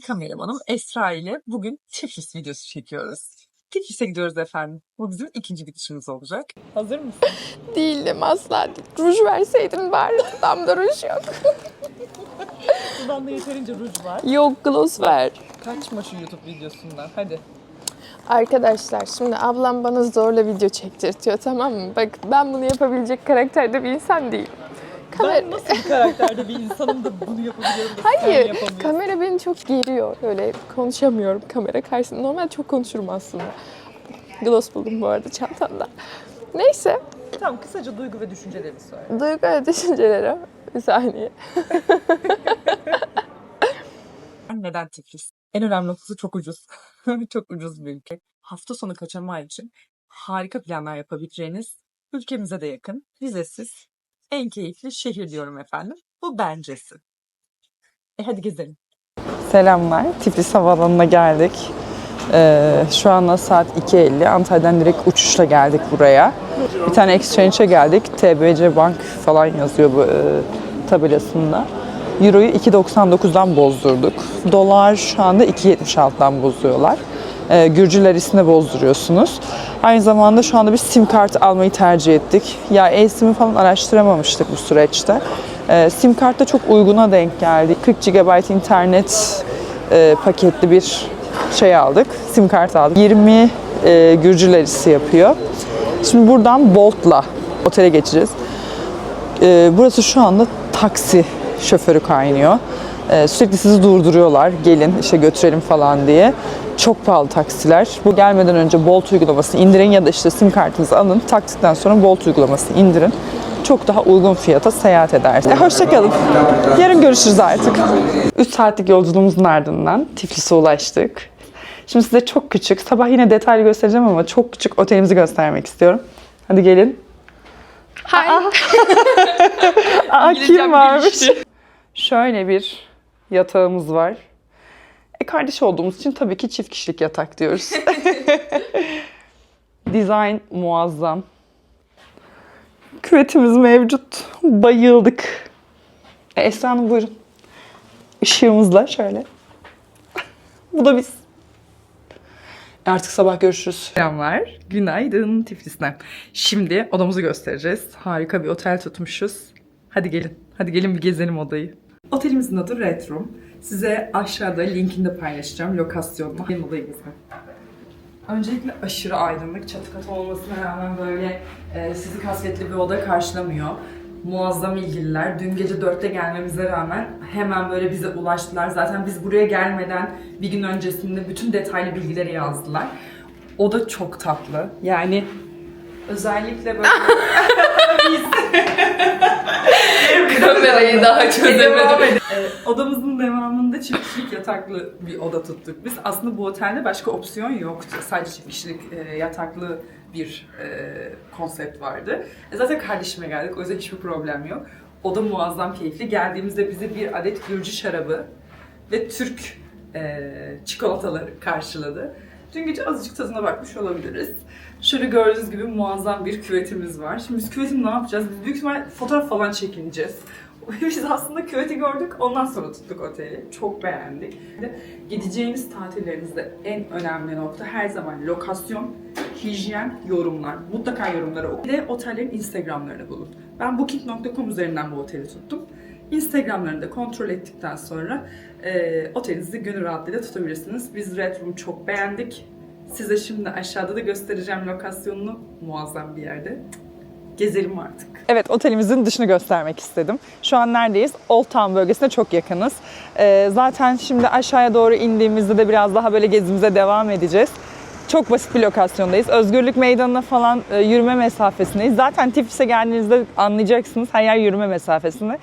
kameramanım Esra ile bugün Tiflis videosu çekiyoruz. Tiflis'e gidiyoruz efendim. Bu bizim ikinci gidişimiz olacak. Hazır mısın? Değildim asla. Ruj verseydin bari. Dudamda ruj yok. Dudağında yeterince ruj var. Yok gloss ver. Kaçma şu YouTube videosundan hadi. Arkadaşlar şimdi ablam bana zorla video çektirtiyor tamam mı? Bak ben bunu yapabilecek karakterde bir insan değilim. Kamera... Ben nasıl bir karakterde bir insanım da bunu yapabiliyorum da Hayır, kamera beni çok geriyor. Öyle konuşamıyorum kamera karşısında. Normal çok konuşurum aslında. Gloss buldum bu arada çantamda. Neyse, Tamam kısaca duygu ve düşüncelerimi söyle. duygu ve düşünceleri. Bir saniye. Neden Tiflis? En önemli noktası çok ucuz. çok ucuz bir ülke. Hafta sonu kaçamağı için harika planlar yapabileceğiniz, ülkemize de yakın, vizesiz, en keyifli şehir diyorum efendim. Bu bencesi. E hadi gezelim. Selamlar. Tiflis Havaalanı'na geldik. Ee, şu anda saat 2.50. Antalya'dan direkt uçuşla geldik buraya. Bir tane exchange'e geldik. TBC Bank falan yazıyor bu e, tabelasında. Euro'yu 2.99'dan bozdurduk. Dolar şu anda 2.76'dan bozuyorlar. Ee, Gürcü lirasını bozduruyorsunuz. Aynı zamanda şu anda bir sim kart almayı tercih ettik. Ya e-sim'i falan araştıramamıştık bu süreçte. Ee, sim kart da çok uyguna denk geldi. 40 GB internet e, paketli bir şey aldık. Sim kart aldık. 20 e, Gürcü lirası yapıyor. Şimdi buradan Bolt'la otele geçeceğiz. Ee, burası şu anda taksi şoförü kaynıyor. Sürekli sizi durduruyorlar. Gelin işte götürelim falan diye. Çok pahalı taksiler. Bu gelmeden önce Bolt uygulamasını indirin ya da işte sim kartınızı alın. Taktikten sonra Bolt uygulamasını indirin. Çok daha uygun fiyata seyahat edersiniz. E, hoşçakalın. Yarın görüşürüz artık. 3 saatlik yolculuğumuzun ardından Tiflis'e ulaştık. Şimdi size çok küçük, sabah yine detaylı göstereceğim ama çok küçük otelimizi göstermek istiyorum. Hadi gelin. Hay. Aa kim varmış? Şöyle bir yatağımız var. E kardeş olduğumuz için tabii ki çift kişilik yatak diyoruz. Dizayn muazzam. Küvetimiz mevcut. Bayıldık. E, Esra Hanım buyurun. Işığımızla şöyle. Bu da biz. Artık sabah görüşürüz. Selamlar. Günaydın Tiflis'ten. Şimdi odamızı göstereceğiz. Harika bir otel tutmuşuz. Hadi gelin. Hadi gelin bir gezelim odayı. Otelimizin adı Red Room. Size aşağıda linkini de paylaşacağım lokasyonunu. Gelin odayı gezelim. Öncelikle aşırı aydınlık. Çatı katı olmasına rağmen böyle e, sizi kasvetli bir oda karşılamıyor. Muazzam ilgililer. Dün gece 4'te gelmemize rağmen hemen böyle bize ulaştılar. Zaten biz buraya gelmeden bir gün öncesinde bütün detaylı bilgileri yazdılar. O da çok tatlı. Yani özellikle böyle Kamerayı daha çözemedim. Ee, odamızın devamında çift kişilik yataklı bir oda tuttuk. Biz aslında bu otelde başka opsiyon yoktu. Sadece çift kişilik e, yataklı bir e, konsept vardı. E, zaten kardeşime geldik o yüzden hiçbir problem yok. Oda muazzam keyifli. Geldiğimizde bize bir adet Gürcü şarabı ve Türk e, çikolataları karşıladı. Dün gece azıcık tadına bakmış olabiliriz. Şöyle gördüğünüz gibi muazzam bir küvetimiz var. Şimdi biz küveti ne yapacağız? Biz büyük ihtimal fotoğraf falan çekineceğiz. Biz aslında küveti gördük, ondan sonra tuttuk oteli. Çok beğendik. Gideceğiniz tatillerinizde en önemli nokta her zaman lokasyon, hijyen, yorumlar. Mutlaka yorumları okuyun. Bir de otellerin Instagramlarını bulun. Ben Booking.com üzerinden bu oteli tuttum. Instagramlarını da kontrol ettikten sonra e, otelinizi gönül rahatlığıyla tutabilirsiniz. Biz Red Room çok beğendik. Size şimdi aşağıda da göstereceğim lokasyonunu. Muazzam bir yerde. Gezelim artık. Evet, otelimizin dışını göstermek istedim. Şu an neredeyiz? Old Town bölgesine çok yakınız. Ee, zaten şimdi aşağıya doğru indiğimizde de biraz daha böyle gezimize devam edeceğiz. Çok basit bir lokasyondayız. Özgürlük Meydanı'na falan e, yürüme mesafesindeyiz. Zaten Tiflis'e geldiğinizde anlayacaksınız her yer yürüme mesafesinde.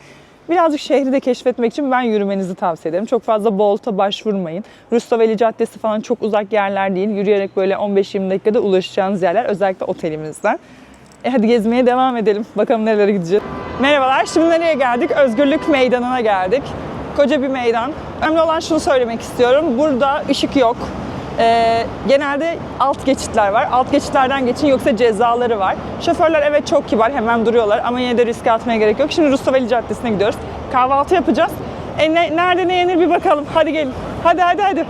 Birazcık şehri de keşfetmek için ben yürümenizi tavsiye ederim. Çok fazla Bolt'a başvurmayın. Rustaveli Caddesi falan çok uzak yerler değil. Yürüyerek böyle 15-20 dakikada ulaşacağınız yerler özellikle otelimizden. E hadi gezmeye devam edelim. Bakalım nerelere gideceğiz. Merhabalar. Şimdi nereye geldik? Özgürlük Meydanı'na geldik. Koca bir meydan. Önemli olan şunu söylemek istiyorum. Burada ışık yok. Ee, genelde alt geçitler var. Alt geçitlerden geçin yoksa cezaları var. Şoförler evet çok kibar hemen duruyorlar ama yine de riske atmaya gerek yok. Şimdi Rustaveli Caddesi'ne gidiyoruz. Kahvaltı yapacağız. E ne- nerede ne yenir bir bakalım. Hadi gelin. Hadi hadi hadi.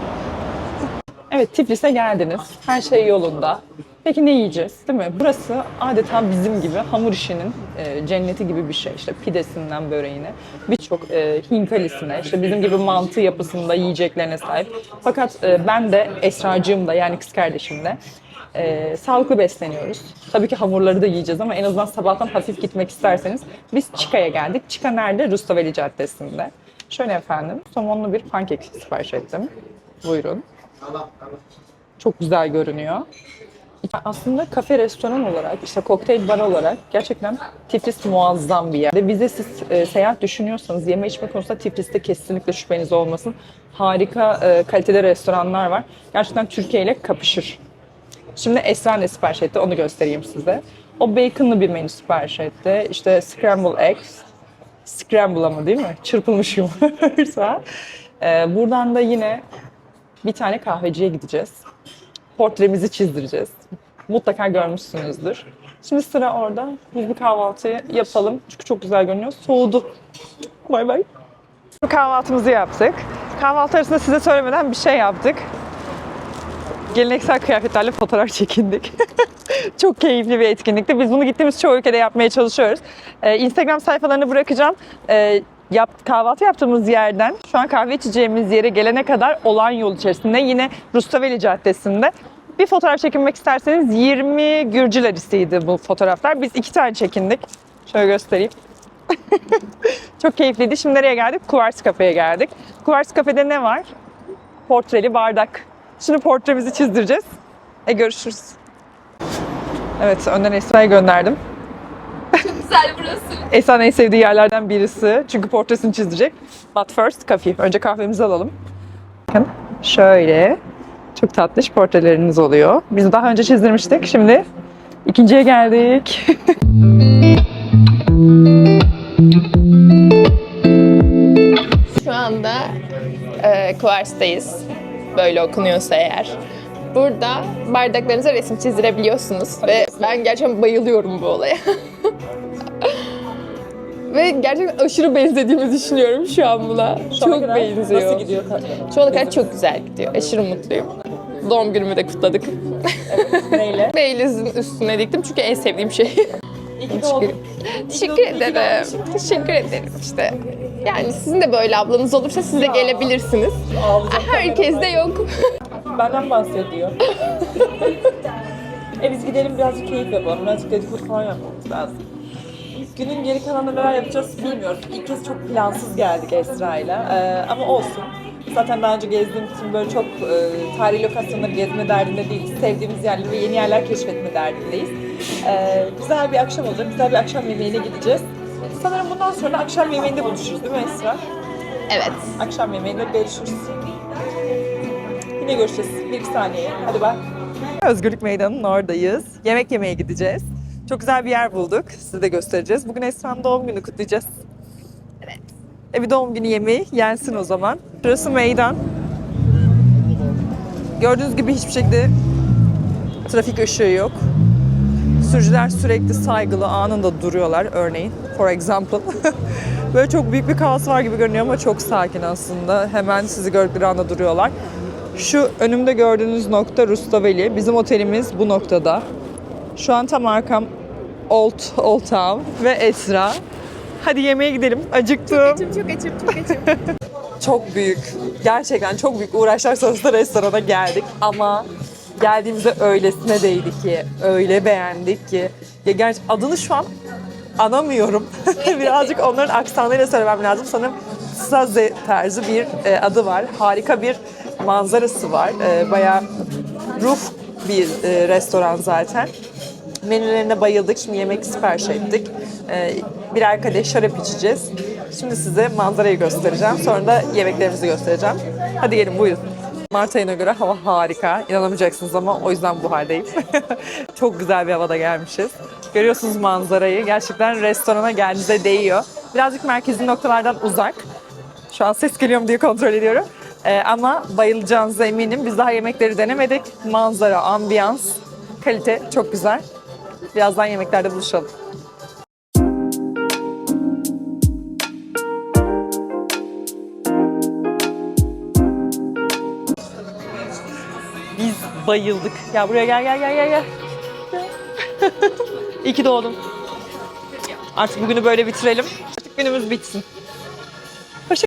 Evet Tiflis'e geldiniz. Her şey yolunda. Peki ne yiyeceğiz değil mi? Burası adeta bizim gibi hamur işinin e, cenneti gibi bir şey. İşte pidesinden böreğine, birçok e, hinkalisine, işte bizim gibi mantı yapısında yiyeceklerine sahip. Fakat e, ben de Esra'cığım da yani kız kardeşim de e, sağlıklı besleniyoruz. Tabii ki hamurları da yiyeceğiz ama en azından sabahtan hafif gitmek isterseniz biz Çika'ya geldik. Çika nerede? Rustaveli Caddesi'nde. Şöyle efendim, somonlu bir pankek sipariş ettim. Buyurun. Çok güzel görünüyor. Aslında kafe, restoran olarak, işte kokteyl bar olarak gerçekten Tiflis muazzam bir yer. Ve bize siz e, seyahat düşünüyorsanız yeme içme konusunda Tiflis'te kesinlikle şüpheniz olmasın. Harika e, kalitede restoranlar var. Gerçekten Türkiye ile kapışır. Şimdi Esra ne sipariş etti onu göstereyim size. O baconlı bir menü sipariş etti. İşte scramble eggs. Scramble ama değil mi? Çırpılmış yumurta. Ee, buradan da yine bir tane kahveciye gideceğiz. Portremizi çizdireceğiz. Mutlaka görmüşsünüzdür. Şimdi sıra orada. Biz bir kahvaltıyı yapalım. Çünkü çok güzel görünüyor. Soğudu. Bay bay. Kahvaltımızı yaptık. Kahvaltı arasında size söylemeden bir şey yaptık. Geleneksel kıyafetlerle fotoğraf çekindik. Çok keyifli bir etkinlikti. Biz bunu gittiğimiz çoğu ülkede yapmaya çalışıyoruz. Ee, Instagram sayfalarını bırakacağım. Ee, yap, kahvaltı yaptığımız yerden şu an kahve içeceğimiz yere gelene kadar olan yol içerisinde yine Rustaveli Caddesi'nde bir fotoğraf çekinmek isterseniz 20 Gürcü lirasıydı bu fotoğraflar. Biz iki tane çekindik. Şöyle göstereyim. Çok keyifliydi. Şimdi nereye geldik? Kuvars Kafe'ye geldik. Kuvars Kafe'de ne var? Portreli bardak. Şimdi portremizi çizdireceğiz. E görüşürüz. Evet, önden Esra'yı gönderdim. Güzel burası. Esra'nın en sevdiği yerlerden birisi. Çünkü portresini çizecek. But first coffee. Önce kahvemizi alalım. Bakın şöyle. Çok tatlış portreleriniz oluyor. Biz daha önce çizdirmiştik. Şimdi ikinciye geldik. Şu anda e, Kuvars'tayız. Böyle okunuyorsa eğer. Burada bardaklarınıza resim çizdirebiliyorsunuz ve ben gerçekten bayılıyorum bu olaya. ve gerçekten aşırı benzediğimi düşünüyorum şu an buna. çok benziyor. Nasıl gidiyor? Şu ana kadar çok güzel gidiyor. Aşırı mutluyum. Doğum günümü de kutladık. Neyle? Beyliz'in üstüne diktim çünkü en sevdiğim şey. İyi ki doğdun. Teşekkür ederim. Teşekkür ederim işte. Yani sizin de böyle ablanız olursa siz de gelebilirsiniz. Herkes de yok. Benden bahsediyor. e biz gidelim birazcık keyif yapalım. Birazcık dedikodu falan yapmamız lazım. Günün geri kalanında neler yapacağız bilmiyorum. İlk kez çok plansız geldik Esra'yla. Ee, ama olsun. Zaten daha önce gezdiğim için böyle çok e, tarihi lokasyonları gezme derdinde değiliz. Sevdiğimiz yerleri ve yeni yerler keşfetme derdindeyiz. Ee, güzel bir akşam olacak. Güzel bir akşam yemeğine gideceğiz. Sanırım bundan sonra akşam yemeğinde buluşuruz değil mi Esra? Evet. Akşam yemeğinde görüşürüz. Yine görüşeceğiz. Bir iki saniye. Hadi bak. Özgürlük Meydanı'nın oradayız. Yemek yemeye gideceğiz. Çok güzel bir yer bulduk. Size de göstereceğiz. Bugün Esra'nın doğum günü kutlayacağız. Evet. E bir doğum günü yemeği yensin o zaman. Şurası meydan. Gördüğünüz gibi hiçbir şekilde trafik ışığı yok. Sürücüler sürekli saygılı anında duruyorlar örneğin. For example. Böyle çok büyük bir kaos var gibi görünüyor ama çok sakin aslında. Hemen sizi gördükleri anda duruyorlar. Şu önümde gördüğünüz nokta Rustaveli. Bizim otelimiz bu noktada. Şu an tam arkam Old, Old Town ve Esra. Hadi yemeğe gidelim. Acıktım. Çok açım, çok açım. Çok büyük, gerçekten çok büyük uğraşlar sonrasında restorana geldik. Ama geldiğimizde öylesine değdi ki, öyle beğendik ki. Ya gerçi adını şu an anamıyorum. Birazcık onların aksanıyla söylemem lazım. Sanırım Saze tarzı bir e, adı var. Harika bir manzarası var. E, bayağı roof bir e, restoran zaten. Menülerine bayıldık. Şimdi yemek sipariş ettik. Ee, birer kadeh şarap içeceğiz. Şimdi size manzarayı göstereceğim. Sonra da yemeklerimizi göstereceğim. Hadi gelin buyurun. Mart ayına göre hava harika. İnanamayacaksınız ama o yüzden bu haldeyim. Çok güzel bir havada gelmişiz. Görüyorsunuz manzarayı. Gerçekten restorana geldiğinize değiyor. Birazcık merkezi noktalardan uzak. Şu an ses geliyor mu diye kontrol ediyorum. Ee, ama bayılacağınıza eminim. Biz daha yemekleri denemedik. Manzara, ambiyans, kalite çok güzel. Birazdan yemeklerde buluşalım. bayıldık. Gel buraya gel gel gel gel gel. İyi ki doğdun. Artık bugünü böyle bitirelim. Artık günümüz bitsin.